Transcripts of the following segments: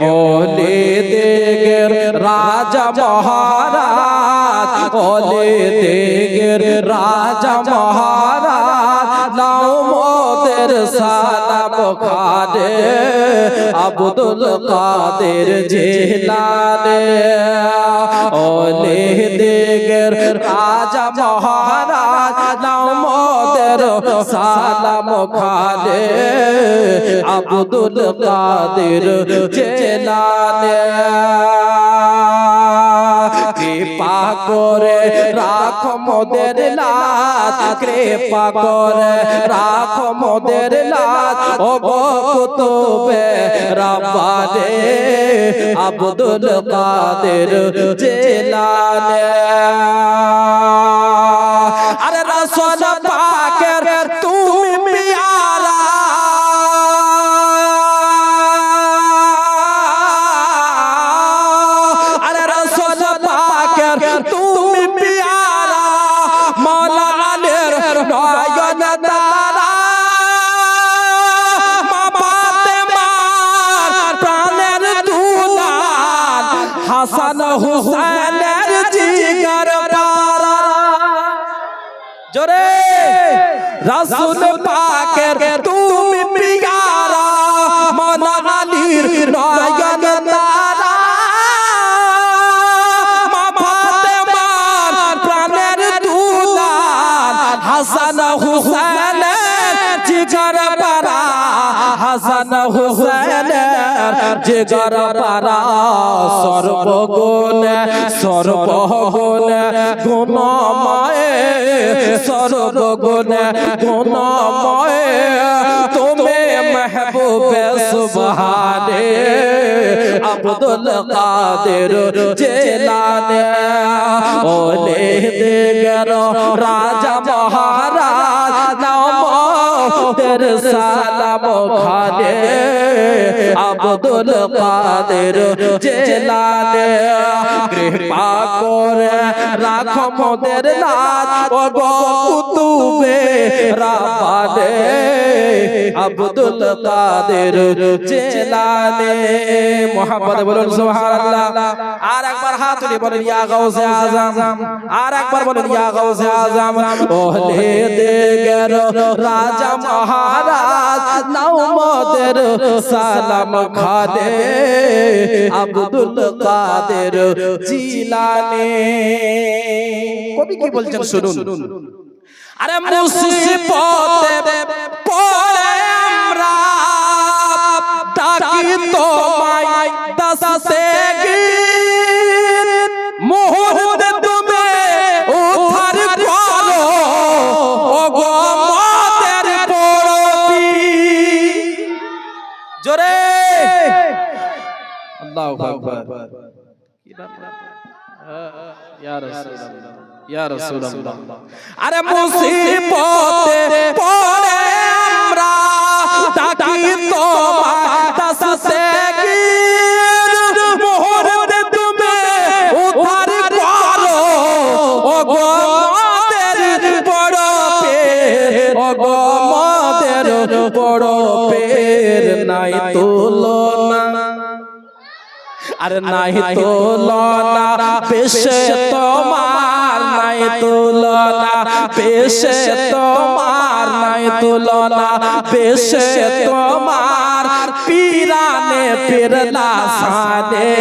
ওলে দেগের রাজা মহারাজ ওলে দেগের রাজা মহারাজ, নাও মোদের সালাম খানে, আব্দুল কাদের জিলানে। ওলে দেগের রাজা মহারাজ সালাম খানে আব্দুল কাদের জিলানে কৃপা করে রাখ মোদের লাজ, কৃপা করে রাখ মোদের লাজ। ও গো কুতুবে রব্বানে আব্দুল কাদের জিলানে হাসান হুসাইনের জিগার পারা জোরে, রাসূল পাকের তুমি পিয়ারা মাওলা আলীর নয়ন তারা। মা ফাতেমার প্রাণের দুলাল, হাসান হুসাইনের হাসান হুসাইনের জিগার পারা সর্বগুণ সর্বগুণ গুণময় সর্বগুণ গুণময়। তুমি মেহবুবে সুবহানে আব্দুল কাদের জেলানে, ওলে দেগর রাজা মহারাজ, নাম, তের সালাম, খানে আব্দুল কাদের জেলানে কৃপা করে রাখো মোদের নাথ ও গো কুতুবে রাবানে আব্দুল কাদের জেলানে। মোহাম্মদ বলুন সুবহানাল্লাহ। আর একবার হাত তুলে বলেন, ইয়া গাউসে আজম। আর একবার বলেন, ইয়া গাউসে আজম। ওহলে দেগের রাজা মহারাজ নাও সালাম খানে, আব্দুল কাদের জিলানে। কবি কি বলছেন? শুনুন। আরে মুসিবতে পড়ে আমরা ডাকি তোমায় দাসতে গীত মুহূর্তে তুমি উদ্ধার করো ও মতের পড়বি জোরে। আল্লাহু আকবার। কি ব্যাপার আরে মুসিবতে পড়ে আমরা ডাকি তোমায় দাসতে গীত মুহূর্তে আরে নাই তুলনা পেশে তোমার নাই তুলনা পেশে তোমার নাই তুলনা পেশে তোমার পীরানে পিরলা সাদে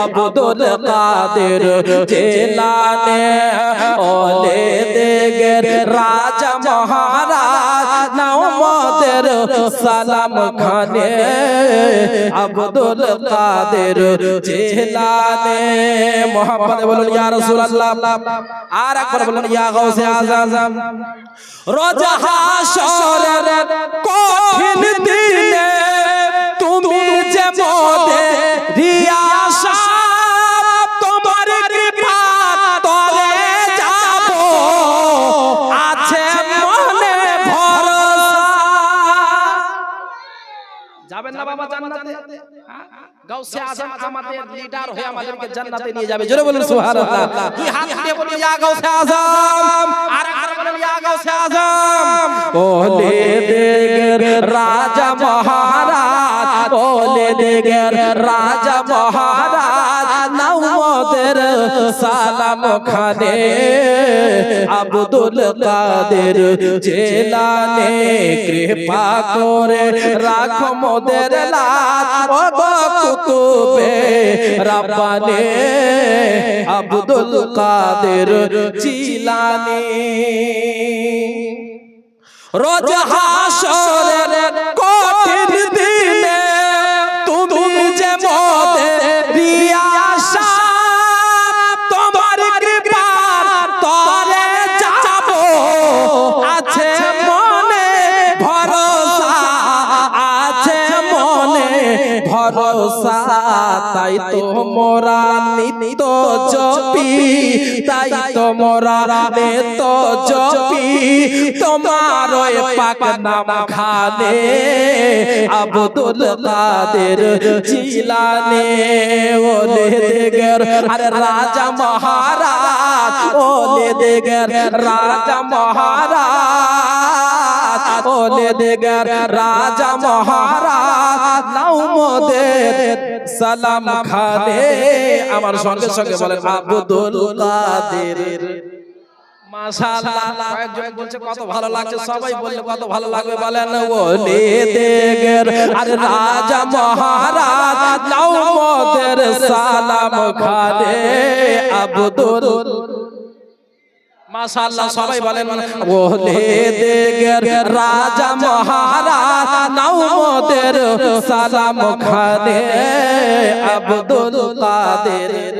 আব্দুল কাদের জেলানে ওলে দেগের রাজা মহারাজ সালাম খানে, আব্দুল কাদের জেলানে। মোহাম্মদ বলুন, ইয়া রাসূলুল্লাহ। আর একবার বলুন, ইয়া গাউসে আজম। রোজা হাশরের কঠিন দিনে যাবেন না বাবা জান্নাতে। গাউসে আজম আমাদের লিডার হয়ে আমাদেরকে জান্নাতে নিয়ে যাবে। জোরে বলুন সুবহানাল্লাহ। দুই হাত দিয়ে বলুন ইয়া গাউসে আজম। আর একবার বলুন ইয়া গাউসে আজম। ওলে দেগের রাজা মহারাজ। বলে দেগের রাজা মহারাজ। নাও মোদের সালাম খানে আব্দুল কাদের জেলানে কৃপা করে রাখো মোদের কুতুবে রব্বানে আব্দুল কাদের জিলানি। রোজ হাসরের তাই তো মোরা নিত্য জপি তাই তো মোরা নিত্য জপি তোমার পাক নাম খানে আব্দুল কাদের জিলানে ওলে দেগর আরে রাজা মহারাজ ওলে দেগর রাজা মহারাজ ওলে দেগর রাজা মহারাজ নাও সালাম খানে আমার সঙ্গে সঙ্গে বলেন আব্দুল কাদের। মাশাআল্লাহ। কয়েকজন বলছে কত ভালো লাগছে সবাই বললে কত ভালো লাগবে বলেন ওলে দেগের। আর রাজা মহারাজ নাও মোদের সালাম খানে আব্দুল। মাশাআল্লাহ সবাই বলেন ওলে দেগের রাজা মহারাজ মোদের সালাম খানে আব্দুল কাদের।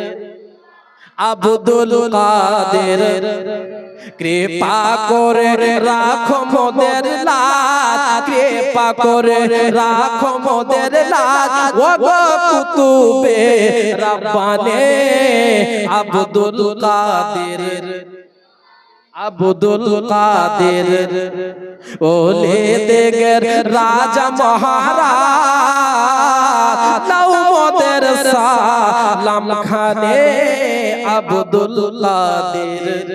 আব্দুল কাদের, কৃপা করে রাখো মোদের লাজ কৃপা করে রাখো মোদের লাজ ও গো কুতুবে রব্বানে আব্দুল কাদের। আব্দুল কাদের ওলে দেগের রাজা মহারাজ। নাও মোদের সালাম খানে আব্দুল কাদের।